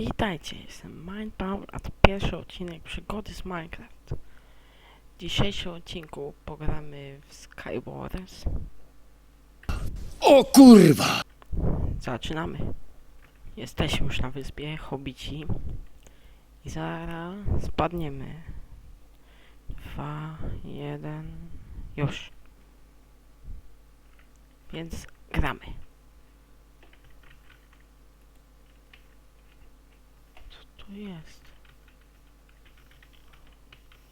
Witajcie, jestem Mindpower, a to pierwszy odcinek przygody z Minecraft. W dzisiejszym odcinku pogramy w Skywars. O kurwa! Zaczynamy. Jesteśmy już na wyspie, hobici. I zaraz spadniemy. Dwa, jeden, już. Więc gramy. Co tu jest?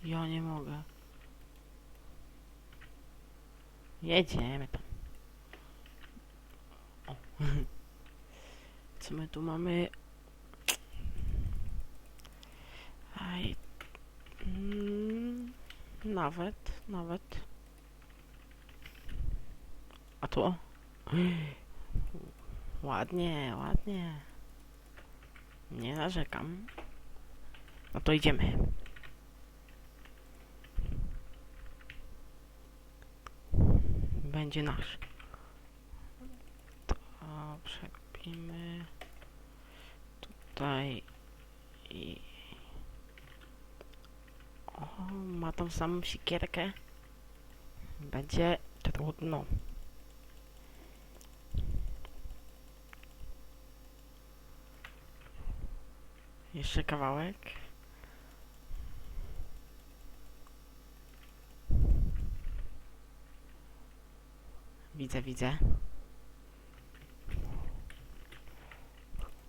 Ja nie mogę. Jedziemy tam. O. Co my tu mamy? Aj. Mm, nawet, nawet. A tu? Ładnie, ładnie. Nie narzekam. No to idziemy. Będzie nasz. To przekpimy tutaj i o, ma tą samą sikierkę. Będzie trudno. Jeszcze kawałek. Widzę, widzę.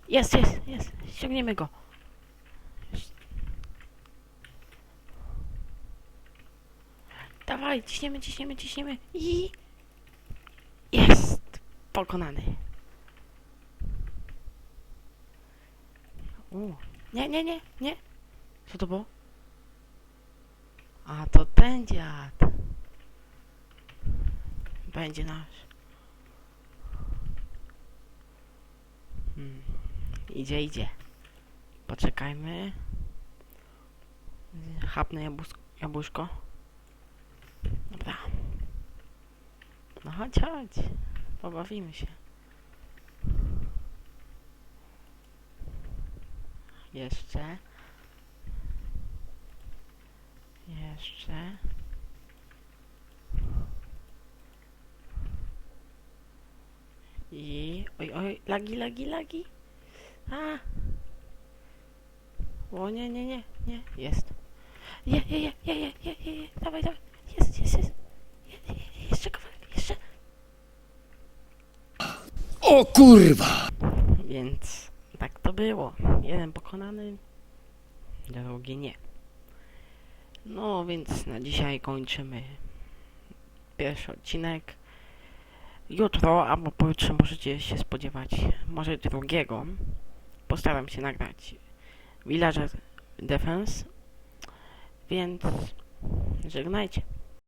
Jest, jest, jest. Ściągniemy go. Dawaj, ciśniemy, ciśniemy, ciśniemy. I... Jest! Pokonany. U. Nie, nie, nie, nie. Co to było? A, to ten dziad. Będzie nasz. Hmm. Idzie, idzie. Poczekajmy. Chapnę jabłusz- jabłuszko. Dobra. No chodź, chodź. Pobawimy się. Jeszcze. Jeszcze. I... Oj, oj, lagi, lagi, lagi. A. O nie, nie, nie, nie. Jest. Je, je, je, je, je, je, je, je. Dawaj, dawaj. Jest, jest, jest. Je, je, je, jeszcze kawałek, jeszcze. O kurwa! Więc tak to było. Jeden pokonany, drugi nie. No więc na dzisiaj kończymy pierwszy odcinek. Jutro albo pojutrze możecie się spodziewać może drugiego. Postaram się nagrać Villager Defense. Więc żegnajcie.